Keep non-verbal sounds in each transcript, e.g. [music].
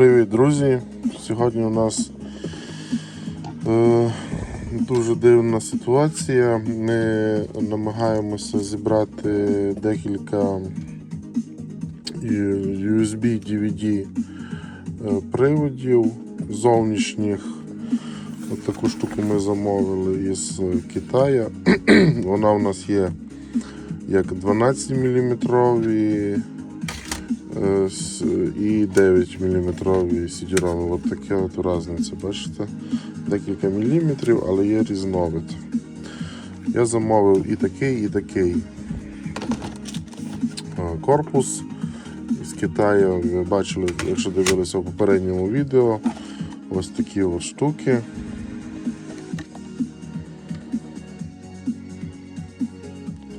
Привіт, друзі! Сьогодні у нас е, дуже дивна ситуація. Ми намагаємося зібрати декілька USB DVD е, приводів зовнішніх. От таку штуку ми замовили із Китаю. [clears throat] Вона у нас є як 12 мм і 9 мм сідіроми. От таке от різниця, бачите? Декілька міліметрів, але є різновид. Я замовив і такий, і такий е, корпус з Китаю. Ви бачили, якщо дивилися в попередньому відео, ось такі от штуки.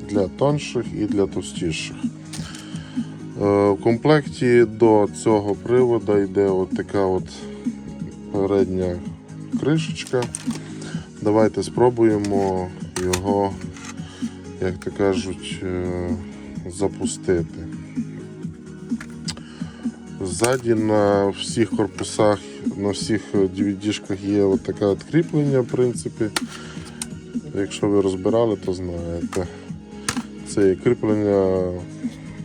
Для тонших і для товстіших. Е, В комплекті до цього приводу йде от така от передня кришечка. Давайте спробуємо його, як то кажуть, е, запустити. Ззаді на всіх корпусах, на всіх DVD-шках є от таке от в принципі. Якщо ви розбирали, то знаєте. Це є кріплення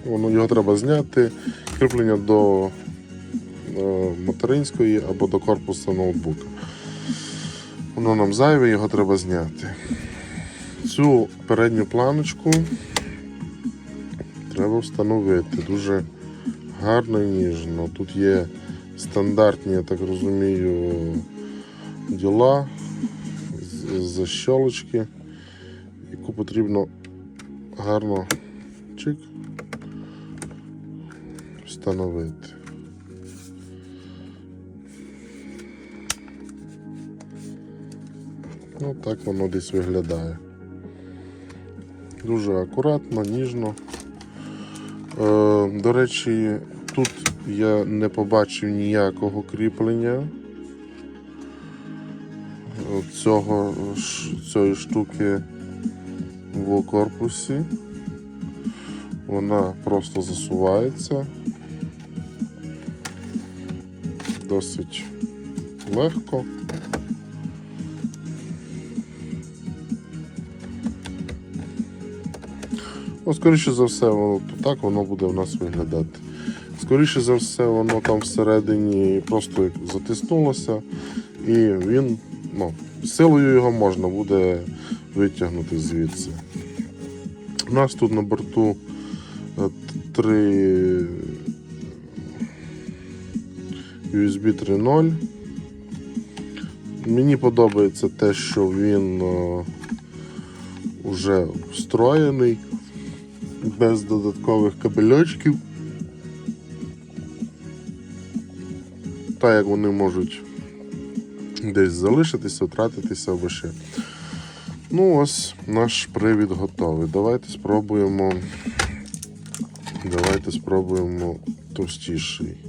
Воно його треба зняти, кріплення до е, материнської або до корпусу ноутбука. Воно нам зайве, його треба зняти. Цю передню планочку треба встановити дуже гарно і ніжно. Тут є стандартні, я так розумію, діла, з- защолочки, яку потрібно гарно чик встановити. Ну, так воно десь виглядає. Дуже акуратно, ніжно. Е, до речі, тут я не побачив ніякого кріплення цього, цієї штуки в корпусі. Вона просто засувається досить легко. Ну, скоріше за все, воно так воно буде в нас виглядати. Скоріше за все, воно там всередині просто затиснулося, і він, ну, силою його можна буде витягнути звідси. У нас тут на борту е, три USB 3.0. Мені подобається те, що він е, вже встроєний, без додаткових кабельочків. Так як вони можуть десь залишитися, втратитися або ще. Ну, ось наш привід готовий. Давайте спробуємо. Давайте спробуємо товстіший.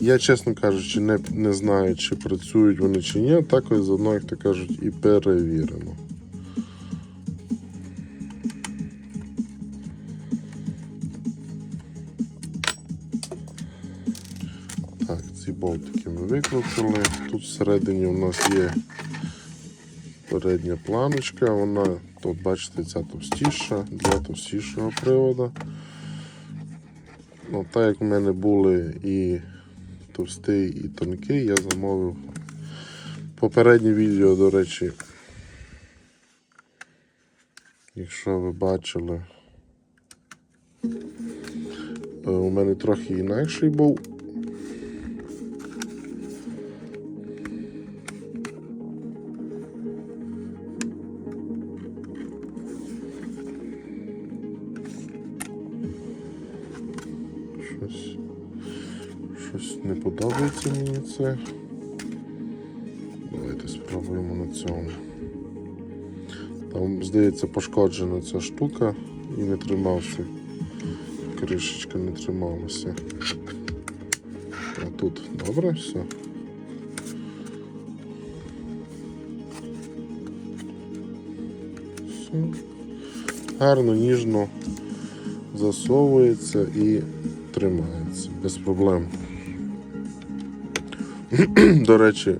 Я, чесно кажучи, не, не знаю, чи працюють вони чи ні. Так ось заодно, як то кажуть, і перевіримо. Так, ці болтики ми викрутили. Тут всередині у нас є передня планочка, вона тут, бачите, ця товстіша для товстішого приводу. Ну, так як в мене були і товстий, і тонкий, я замовив. Попереднє відео, до речі, якщо ви бачили, е, у мене трохи інакший був. Щось, щось не подобається мені це. Давайте спробуємо на цьому. Там, здається, пошкоджена ця штука і не тримався. Кришечка не трималася. А тут добре все. Все. Гарно, ніжно засовується і тримається без проблем. [clears throat] До речі,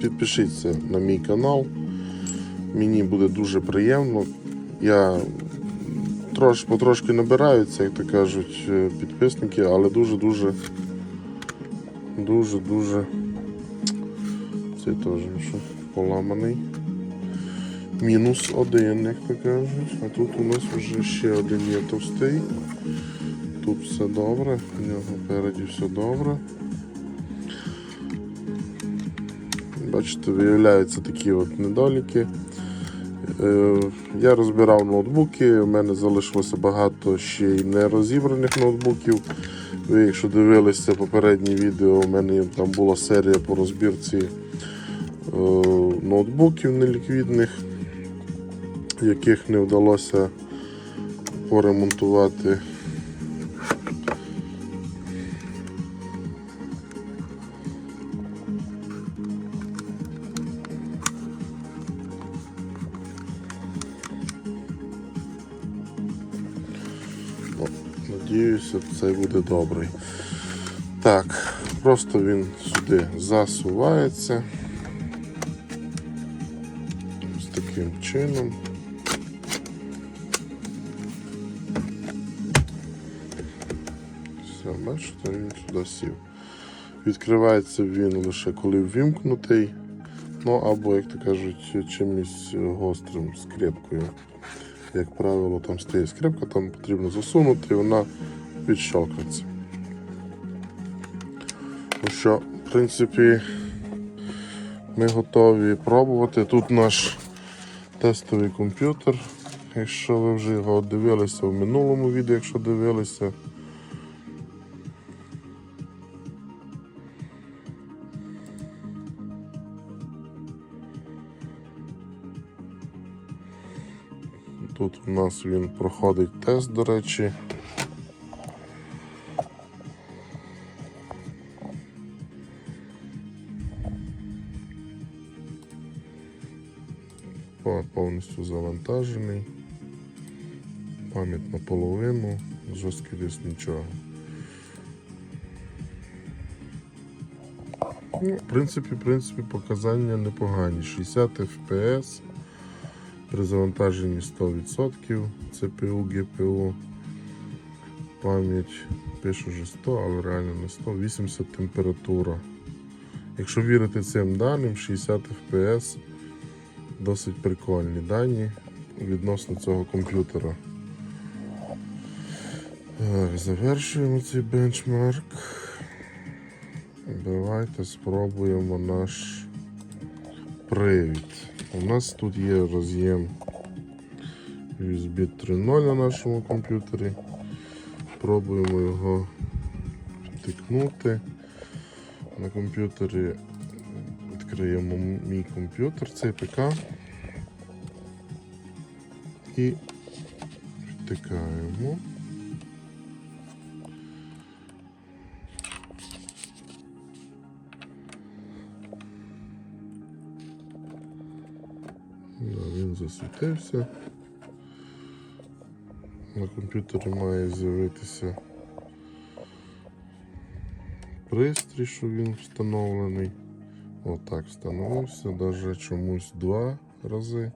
підпишіться на мій канал. Мені буде дуже приємно. Я трош, потрошки набираються, як то кажуть, е, підписники, але дуже-дуже дуже-дуже цей теж що, поламаний. Мінус один, як то кажуть. А тут у нас вже ще один є товстий. Тут все добре, у нього переді все добре. Бачите, виявляються такі от недоліки. Е, Я розбирав ноутбуки, у мене залишилося багато ще й нерозібраних ноутбуків. Ви, якщо дивилися попередні відео, у мене там була серія по розбірці е, ноутбуків неліквідних, яких не вдалося поремонтувати. Надіюся, це буде добрий. Так, просто він сюди засувається. Ось таким чином. Все, бачите, він сюди сів. Відкривається він лише коли ввімкнутий. Ну або, як то кажуть, чимось гострим скрепкою. Як правило, там стоїть скрипка, там потрібно засунути, і вона відщелкнеться. Ну що, в принципі, ми готові пробувати. Тут наш тестовий комп'ютер. Якщо ви вже його дивилися в минулому відео, якщо дивилися. Тут у нас він проходить тест, до речі. По- Повністю завантажений. Пам'ять наполовину, жорсткий диск нічого. Ну, в принципі, в принципі, показання непогані. 60 FPS при завантаженні 100% CPU, GPU. Пам'ять пише вже 100, але реально не 100, 80 температура. Якщо вірити цим даним, 60 FPS досить прикольні дані відносно цього комп'ютера. Завершуємо цей бенчмарк. Давайте спробуємо наш привід. У нас тут є роз'єм USB 3.0 на нашому комп'ютері. Пробуємо його втикнути. На комп'ютері відкриємо мій комп'ютер, цей ПК. І втикаємо. Засвітився. На комп'ютері має з'явитися пристрій, що він встановлений. Отак встановився, навіть чомусь два рази.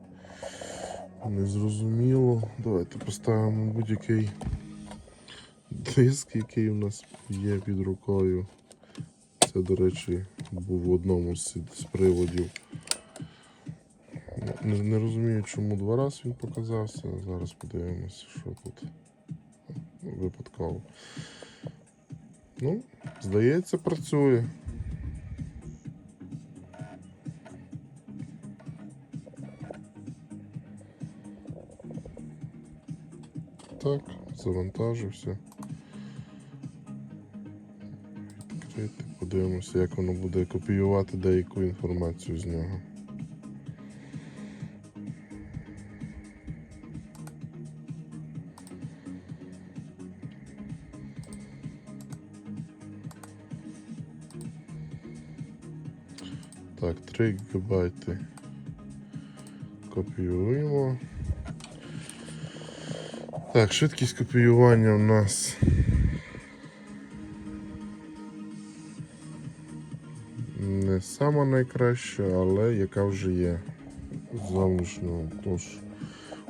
Незрозуміло. Давайте поставимо будь-який диск, який у нас є під рукою. Це, до речі, був в одному з, приводів. Не, не розумію, чому два рази він показався. Зараз подивимося, що тут випадково. Ну, здається, працює. Так, завантажився. Відкрити, подивимося, як воно буде копіювати деяку інформацію з нього. Так, 3 гігабайти копіюємо. Так, швидкість копіювання у нас не сама найкраща, але яка вже є з. Тож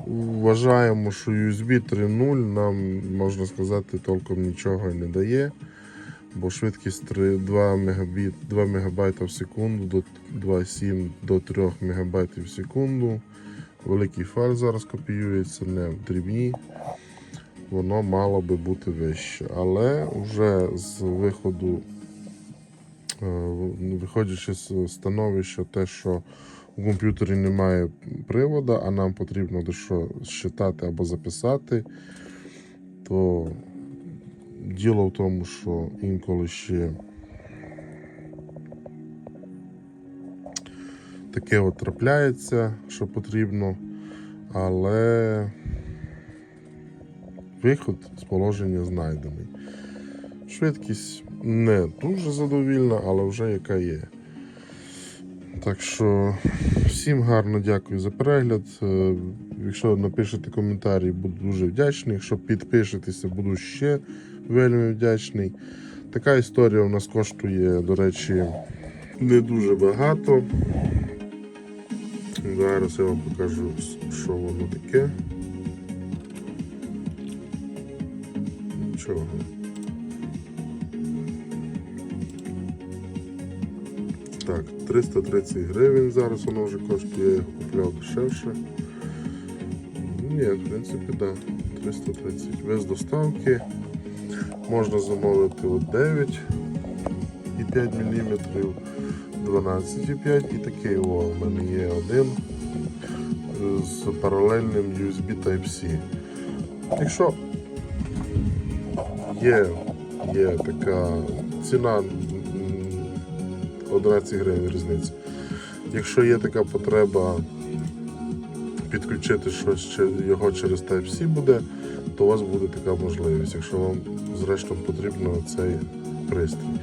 вважаємо, що USB 3.0 нам, можна сказати, толком нічого не дає, бо швидкість 3, 2, мегабіт, 2 МБ в секунду до 2,7 до 3 МБ в секунду. Великий файл зараз копіюється, не в дрібні. Воно мало би бути вище. Але вже з виходу, е, виходячи з становища, те, що у комп'ютері немає привода, а нам потрібно дещо считати або записати, то діло в тому, що інколи ще таке от трапляється, що потрібно, але виход з положення знайдений. Швидкість не дуже задовільна, але вже яка є. Так що всім гарно дякую за перегляд. Е, Якщо напишете коментарі, буду дуже вдячний. Якщо підпишетеся, буду ще вельми вдячний. Така історія у нас коштує, до речі, не дуже багато. Зараз я вам покажу, що воно таке. Нічого. Так, 330 гривень зараз воно вже коштує, я його купляв дешевше. Ні, в принципі, так. Да, 330 без доставки. Можна замовити от 9 і 5 мм, 12,5 і такий о, у мене є один з паралельним USB Type-C. Якщо є, є така ціна м, 11 гривень різниця. Якщо є така потреба підключити щось його через Type-C буде, то у вас буде така можливість, якщо вам зрештою потрібно цей пристрій.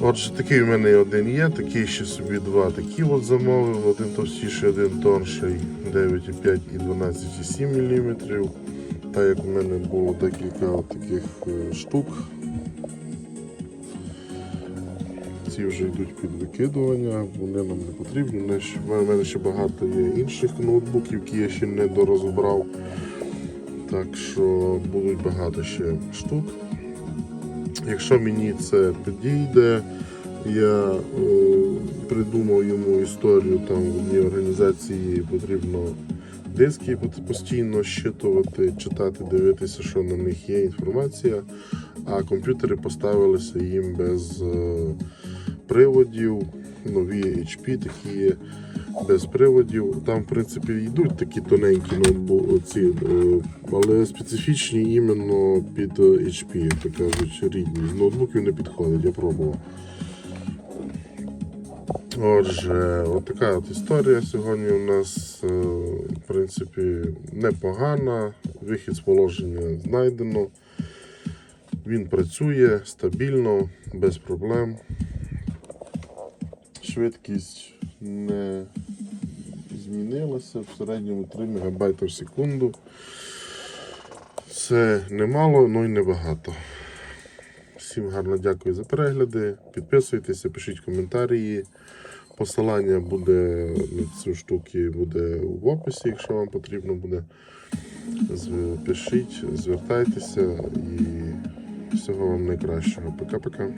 Отже, такий у мене один є, такий ще собі два такі от замовив, один товстіший, один тонший, 9,5 і 12,7 мм. Так як у мене було декілька таких е, штук. Ці вже йдуть під викидування, вони нам не потрібні. У мене ще багато є інших ноутбуків, які я ще не дорозбрав. Так що будуть багато ще штук. Якщо мені це підійде, я е, придумав йому історію там в одній організації потрібно диски постійно щитувати, читати, дивитися, що на них є інформація, а комп'ютери поставилися їм без е, приводів, нові HP такі. Без приводів. Там, в принципі, йдуть такі тоненькі ноутбуки, але специфічні іменно під е, HP, як кажуть, рідні. З ноутбуків не підходить, я пробував. Отже, от така от історія сьогодні у нас, е, в принципі, непогана. Вихід з положення знайдено. Він працює стабільно, без проблем. Швидкість не змінилася в середньому 3 МБ в секунду. Це немало, але й небагато. Всім гарно дякую за перегляди. Підписуйтеся, пишіть коментарі. Посилання буде на цю штуки буде в описі, якщо вам потрібно буде. Пишіть, звертайтеся і всього вам найкращого. Пока-пока.